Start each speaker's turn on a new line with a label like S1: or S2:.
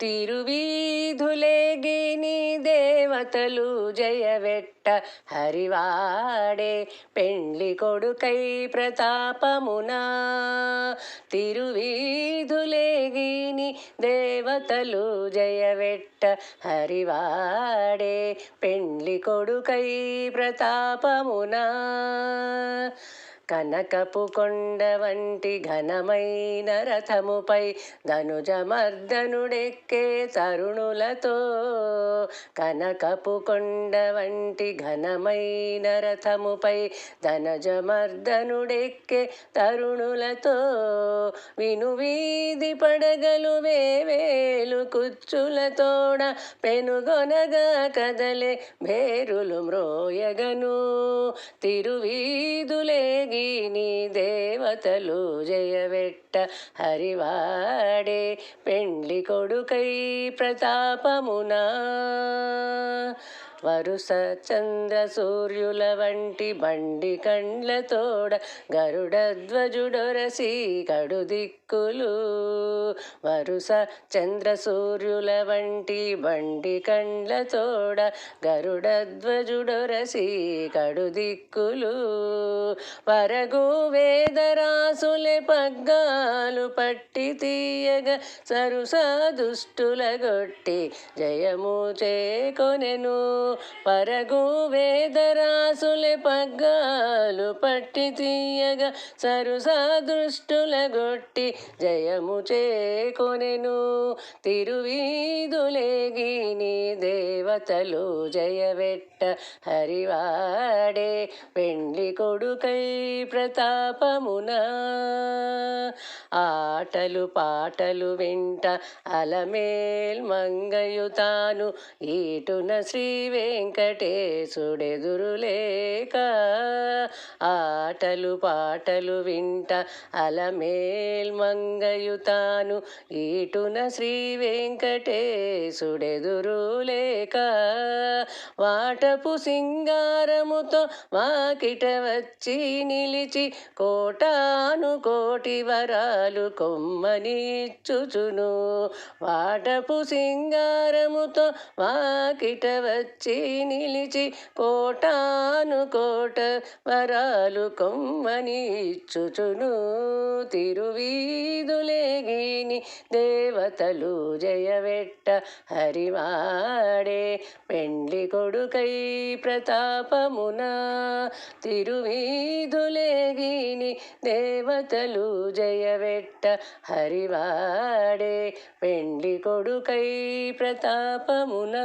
S1: తిరువీధులేగిని దేవతలు జయవెట్ట హరివాడే పెండ్లి కొడుకై ప్రతాపమునా. తిరువీధులేగిని దేవతలు జయవెట్ట హరివాడే పెండ్లి కొడుకై ప్రతాపమునా. కనకపు కొండ వంటి ఘనమైన రథముపై ధనుజమర్దనుడెక్కే తరుణులతో కనకపు కొండ వంటి ఘనమైన రథముపై ధనజమర్దనుడెక్కే తరుణులతో వినువీధి పడగలు వేవేలు కుచ్చులతోడ పెనుగొనగా కదలే భేరులు మ్రోయగను. తిరువీధులేగి నీ దేవతలు జయవెట్ట హరివాడే పెండ్లి కొడుకై ప్రతాపమునా. వరుస చంద్ర సూర్యుల వంటి బండి కండ్లతోడ గరుడ ధ్వజుడొరసి కడు దిక్కులు. వరుస చంద్ర సూర్యుల వంటి బండి కండ్లతోడ గరుడ ధ్వజుడొరసి కడు దిక్కులు. వరగు వేదరాసులే పగ్గాలు పట్టి తీయగ సరుస దుష్టుల గొట్టి జయము చేకొనెను. పరగు వేదరాసులే పగ్గాలు పట్టి తీయగా సరుస దృష్టుల గొట్టి జయము చేకొనెను. తిరువీధులేగి నీ దేవతలు జయవెట్ట హరివాడే పెండ్లి కొడుకై ప్రతాపమునా. ఆ పాటలు వింట అలమేల్ మంగయుతాను ఈటున శ్రీ వెంకటేశుడెదురులేక ఆటలు పాటలు వింట అలమేల్ మంగయుతాను ఈటున శ్రీ వెంకటేశుడెదురులేక వాటపు సింగారముతో మాకిట వచ్చి నిలిచి కోటాను కోటి వరాలు కొమ్మనిచ్చుచును. వాటపు సింగారముతో మాకిట వచ్చి నిలిచి కోటాను కోట వరాలు కొమ్మని ఇచ్చుచును తిరువీధులేగిని దేవతలు జయవెట్ట హరివాడే. పెండ్లి కొడుకై ప్రతాపమున తిరువీధులేగిని దేవతలు జయవెట్ట హరివాడే. పెండ్లి కొడుకై ప్రతాపమున